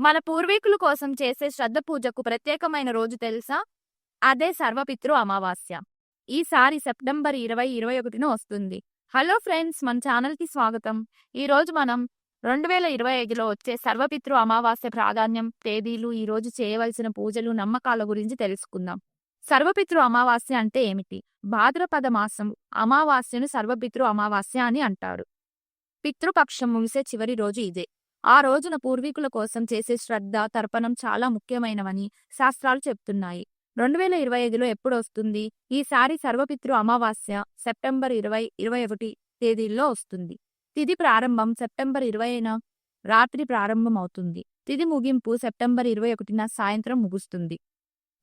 మన పూర్వీకుల కోసం చేసే శ్రద్ధ పూజకు ప్రత్యేకమైన రోజు తెలుసా? అదే సర్వపితృ అమావాస్య. ఈసారి సెప్టెంబర్ ఇరవై ఇరవై ఒకటిన వస్తుంది. హలో ఫ్రెండ్స్ మన ఛానల్కి స్వాగతం. ఈ రోజు మనం రెండు వేల ఇరవై ఐదులో వచ్చే సర్వపితృ అమావాస్య ప్రాధాన్యం తేదీలు ఈ రోజు చేయవలసిన పూజలు నమ్మకాల గురించి తెలుసుకుందాం. సర్వపితృ అమావాస్య అంటే ఏమిటి? భాద్రపద మాసం అమావాస్యను సర్వపితృ అమావాస్య అని అంటారు. పితృపక్షం ముగిసే చివరి రోజు ఇదే. ఆ రోజున పూర్వీకుల కోసం చేసే శ్రద్ధ తర్పణం చాలా ముఖ్యమైనవని శాస్త్రాలు చెప్తున్నాయి. రెండు వేల ఇరవై ఐదులో ఎప్పుడొస్తుంది? ఈసారి సర్వపితృ అమావాస్య సెప్టెంబర్ ఇరవై ఇరవై ఒకటి తేదీల్లో వస్తుంది. తిది ప్రారంభం సెప్టెంబర్ ఇరవైన రాత్రి ప్రారంభమవుతుంది. తిది ముగింపు సెప్టెంబర్ ఇరవై ఒకటిన సాయంత్రం ముగుస్తుంది.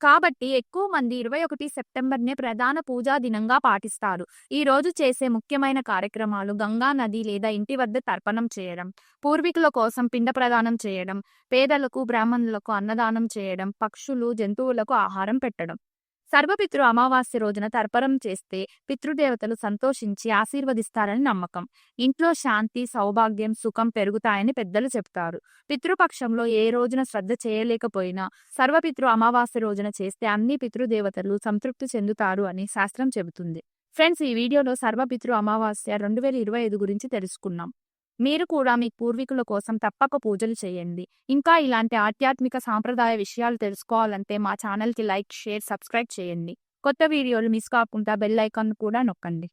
కాబట్టి ఎక్కువ మంది ఇరవై ఒకటి సెప్టెంబర్నే ప్రధాన పూజా దినంగా పాటిస్తారు. ఈ రోజు చేసే ముఖ్యమైన కార్యక్రమాలు గంగా నది లేదా ఇంటి వద్ద తర్పణం చేయడం పూర్వీకుల కోసం పిండ ప్రదానం చేయడం పేదలకు బ్రాహ్మణులకు అన్నదానం చేయడం పక్షులు జంతువులకు ఆహారం పెట్టడం. సర్వపితృ అమావాస్య రోజున తర్పణం చేస్తే పితృదేవతలు సంతోషించి ఆశీర్వదిస్తారని నమ్మకం. ఇంట్లో శాంతి సౌభాగ్యం సుఖం పెరుగుతాయని పెద్దలు చెప్తారు. పితృపక్షంలో ఏ రోజున శ్రద్ధ చేయలేకపోయినా సర్వపితృ అమావాస్య రోజున చేస్తే అన్ని పితృదేవతలు సంతృప్తి చెందుతారు అని శాస్త్రం చెబుతుంది. ఫ్రెండ్స్ ఈ వీడియోలో సర్వపితృ అమావాస్య రెండు వేల ఇరవై ఐదు గురించి తెలుసుకున్నాం. మీరు కూడా మీ పూర్వీకుల కోసం తప్పక పూజలు చేయండి. ఇంకా ఇలాంటి ఆధ్యాత్మిక సాంప్రదాయ విషయాలు తెలుసుకోవాలంటే మా ఛానల్కి లైక్ షేర్ సబ్స్క్రైబ్ చేయండి. కొత్త వీడియోలు మిస్ కాకుండా బెల్ ఐకాన్ కూడా నొక్కండి.